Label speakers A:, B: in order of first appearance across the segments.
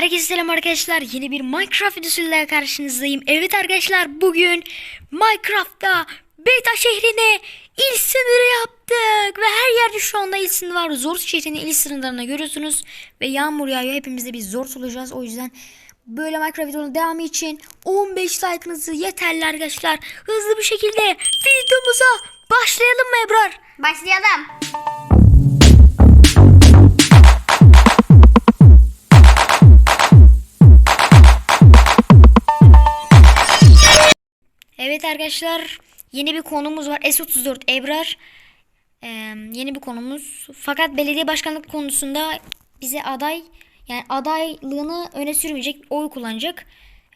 A: Herkese selam arkadaşlar. Yeni bir Minecraft videosuyla karşınızdayım. Evet arkadaşlar bugün Minecraft'ta beta şehrine il sınırı yaptık. Ve her yerde şu anda il sınırı var. Zor şehrinin il sınırlarını görüyorsunuz. Ve yağmur yağıyor. Hepimiz de biz zor olacağız. O yüzden böyle Minecraft videonun devamı için 15 like'ınızı yeterli arkadaşlar. Hızlı bir şekilde videomuza başlayalım mı Ebrar?
B: Başlayalım.
A: Evet arkadaşlar yeni bir konumuz var. S34 Ebrar. Ee, yeni bir konumuz. Fakat belediye başkanlık konusunda bize aday yani adaylığını öne sürmeyecek oy kullanacak.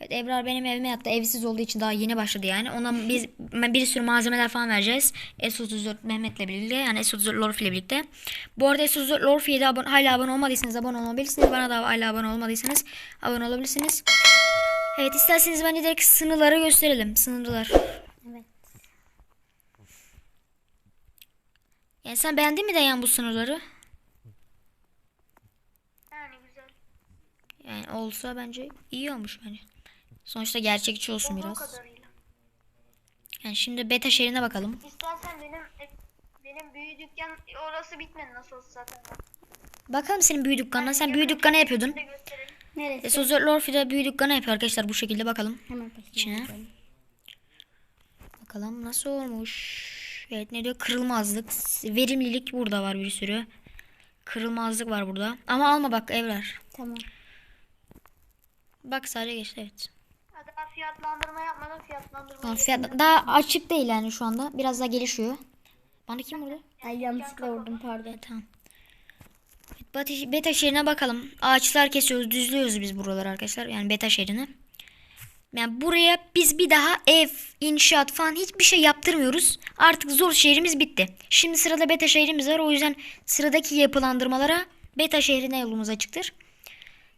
A: Evet, Ebrar benim evime yattı. Evsiz olduğu için daha yeni başladı yani. Ona biz bir sürü malzemeler falan vereceğiz. S34 Mehmet'le birlikte yani S34 Lorf ile birlikte. Bu arada S34 Lorfi'ye de abone, hala abone olmadıysanız abone olabilirsiniz. Bana da hala abone olmadıysanız abone olabilirsiniz. Evet isterseniz bence direkt sınırları gösterelim. Sınırlar.
B: Evet.
A: Yani sen beğendin mi Dayan bu sınırları?
B: Yani güzel.
A: Yani olsa bence iyi olmuş bence. Sonuçta gerçekçi olsun
B: Olduğu
A: biraz.
B: kadarıyla.
A: Yani şimdi beta şehrine bakalım.
B: İstersen benim benim büyü dükkan orası bitmedi nasıl olsa zaten.
A: Bakalım senin büyü dükkanına. Sen büyü dükkanı yapıyordun.
B: Gösterelim.
A: E, Sozor Lorfi de büyü dükkanı yapıyor arkadaşlar bu şekilde bakalım.
B: Hemen
A: İçine. Bakalım nasıl olmuş. Evet ne diyor? Kırılmazlık. Verimlilik burada var bir sürü. Kırılmazlık var burada. Ama alma bak Evrar.
B: Tamam.
A: Bak sadece geçti evet.
B: Daha fiyatlandırma yapmadan fiyatlandırma.
A: Tamam, fiyat daha açık değil yani şu anda. Biraz daha gelişiyor. Bana kim vurdu?
B: Ay yanlışlıkla vurdum pardon.
A: Evet, tamam. Beta, şehrine bakalım. Ağaçlar kesiyoruz, düzlüyoruz biz buraları arkadaşlar. Yani beta şehrini. Yani buraya biz bir daha ev, inşaat falan hiçbir şey yaptırmıyoruz. Artık zor şehrimiz bitti. Şimdi sırada beta şehrimiz var. O yüzden sıradaki yapılandırmalara beta şehrine yolumuz açıktır.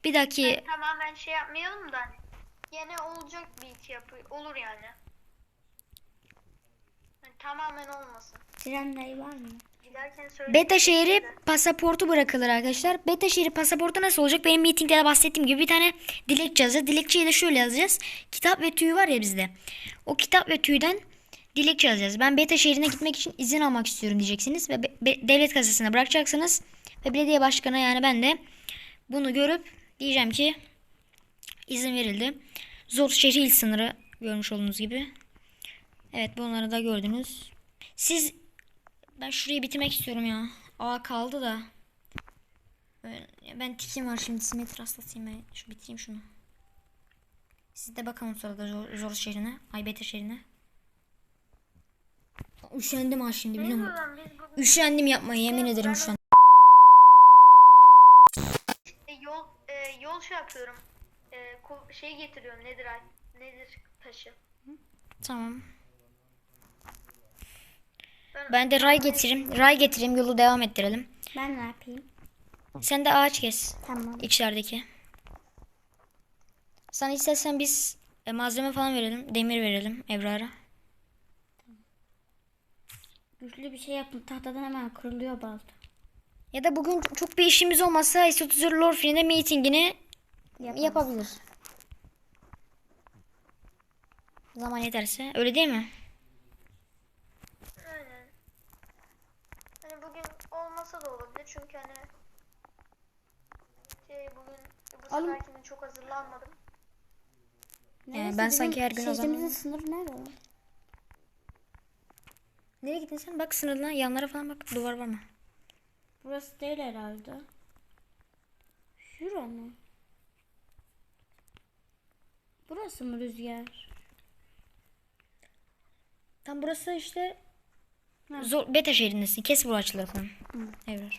A: Bir dahaki
B: Tamamen şey yapmayalım da hani. Gene olacak bir iki yapı olur yani. Hani tamamen olmasın.
C: Trenler var mı?
A: Beta şehri pasaportu bırakılır arkadaşlar. Beta şehri pasaportu nasıl olacak? Benim meetingde de bahsettiğim gibi bir tane dilekçe yazacağız. Dilekçeyi de şöyle yazacağız. Kitap ve tüy var ya bizde. O kitap ve tüyden dilekçe yazacağız. Ben beta şehrine gitmek için izin almak istiyorum diyeceksiniz. Ve devlet kasasına bırakacaksınız. Ve belediye başkanı yani ben de bunu görüp diyeceğim ki izin verildi. Zor şehri il sınırı görmüş olduğunuz gibi. Evet bunları da gördünüz. Siz ben şurayı bitirmek istiyorum ya. Aa kaldı da. Böyle- Ben tikim var şimdi simetri hastasıyım ben. Şu bitireyim şunu. Siz de bakalım sırada zor, zor şehrine. Ay beta şehrine. Üşendim ha şimdi biliyor musun? Üşendim yapmayı yemin ederim şu an.
B: e, yol e, yol şey yapıyorum. E, şey getiriyorum nedir ay nedir taşı.
A: Tamam.
B: Ben-
A: Ben de ray getireyim. Ray getireyim yolu devam ettirelim.
C: Ben ne yapayım?
A: Sen de ağaç kes.
C: Tamam.
A: içerideki. Sana istersen biz e, malzeme falan verelim. Demir verelim Ebrar'a.
C: Güçlü bir şey yapın. Tahtadan hemen kırılıyor balta.
A: Ya da bugün çok bir işimiz olmazsa S30 Lorfin'in de meetingini
C: Yaparız.
A: yapabilir. Zaman yeterse. Öyle değil mi?
B: Aynen. Hani bugün olmasa da olabilir çünkü hani şey bugün bu
C: Oğlum-
B: seferkinde çok hazırlanmadım.
C: Neresi
A: ben
C: bizim
A: sanki her gün o
C: Şehrimizin
A: zaman-
C: sınırı nerede? lan?
A: Nereye gittin sen? Bak sınırına yanlara falan bak. Duvar var mı?
C: Burası değil herhalde. Şura mı? Burası mı rüzgar?
A: Tam burası işte zor beta şehrindesin. Kes bu açıları falan. Evet.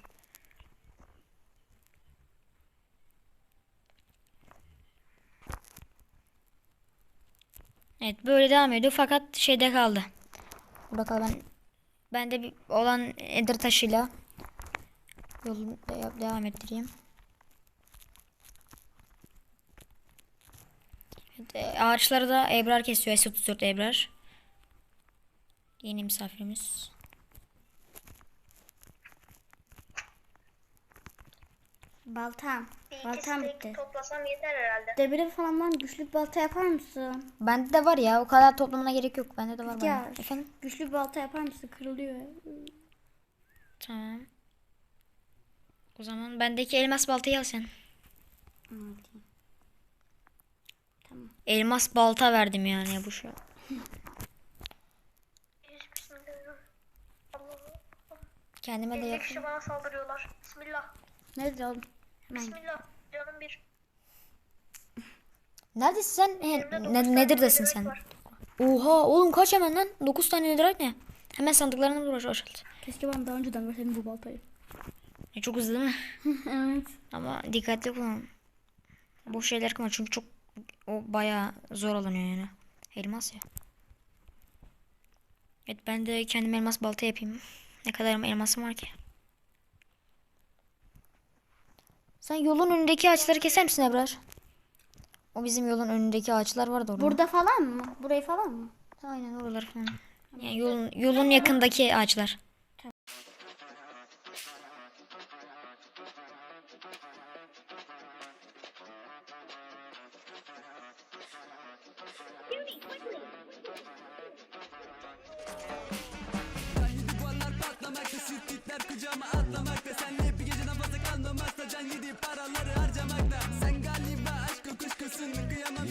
A: Evet böyle devam ediyor fakat şeyde kaldı. Bakalım ben ben de bir olan Ender taşıyla yolu de- devam ettireyim. Evet, e, ağaçları da Ebrar kesiyor. S34 Ebrar. Yeni misafirimiz.
C: Baltam.
B: Bir
C: Baltam bitti.
B: toplasam yeter herhalde.
C: Demiri falan var. Güçlü bir balta yapar mısın?
A: Bende de var ya o kadar toplamına gerek yok. Bende de var
C: Ya.
A: bayağı. Efendim?
C: Güçlü bir balta yapar mısın? Kırılıyor.
A: Tamam. O zaman bendeki elmas baltayı al sen.
C: Tamam. Tamam.
A: Elmas balta verdim yani bu şu.
B: Bismillahirrahmanirrahim.
A: Kendime de
B: 50
A: yapayım.
B: kişi bana saldırıyorlar. Bismillah.
C: Nedir oğlum? Hemen.
B: Bismillah. Canım bir.
A: Neredesin sen? He, ne, nedirdesin
B: netherite
A: sen?
B: var.
A: Oha oğlum kaç hemen lan? 9 tane netherite ne? Hemen sandıklarını uğraş boşalt.
C: Keşke ben daha önceden verseydim bu baltayı.
A: E, çok hızlı değil mi?
C: evet.
A: Ama dikkatli kullan. Boş şeyler kullan çünkü çok o bayağı zor alınıyor yani. Elmas ya. Evet ben de kendim elmas balta yapayım. Ne kadar elmasım var ki? Sen yolun önündeki ağaçları keser misin Ebrar? O bizim yolun önündeki ağaçlar vardı orada.
C: Burada falan mı? Burayı falan mı?
A: Aynen oralar falan. Yani yolun, yolun yakındaki ağaçlar.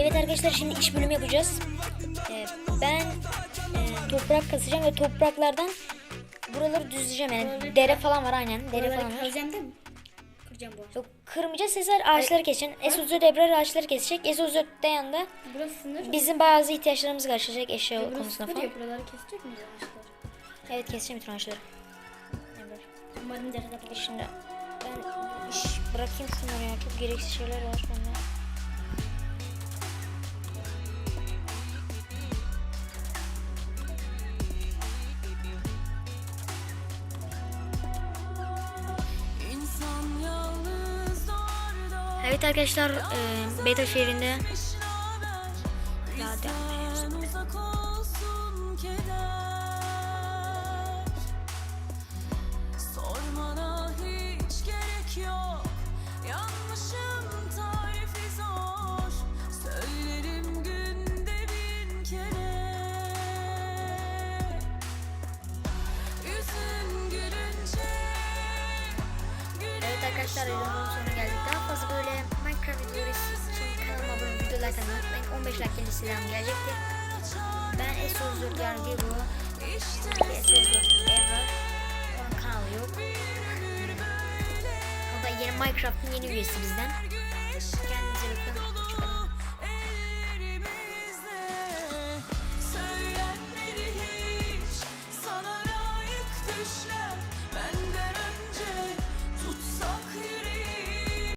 A: Evet arkadaşlar şimdi iş bölümü yapacağız. Ee, ben e, toprak kasacağım ve topraklardan buraları düzleyeceğim yani dere falan var aynen dere falan var.
C: Kıracağım değil mi? Kıracağım bu.
A: Yok kırmayacağız Sezer ağaçları keseceksin. Esozör Ebrar ağaçları kesecek. Esozör de yanında
C: Burası sınır.
A: bizim bazı ihtiyaçlarımızı karşılayacak eşya
C: Burası
A: konusunda falan.
C: ya. Buraları kesecek miyiz ağaçları?
A: Evet keseceğim bütün ağaçları. Ebrar.
C: Umarım derede
A: E Şimdi ben iş bırakayım şunları ya çok gereksiz şeyler var bende. Evet arkadaşlar e, beta şehrinde daha devam arkadaşlar videonun sonuna geldik. Fazla böyle Minecraft videoları için kanalıma abone olup videolar atmayı unutmayın. 15 like gelirse devam gelecektir. Ben Esozur Yargı bu. Esozur Evra. Onun kanalı yok. O da yeni Minecraft'ın yeni üyesi bizden. Kendinize bakın.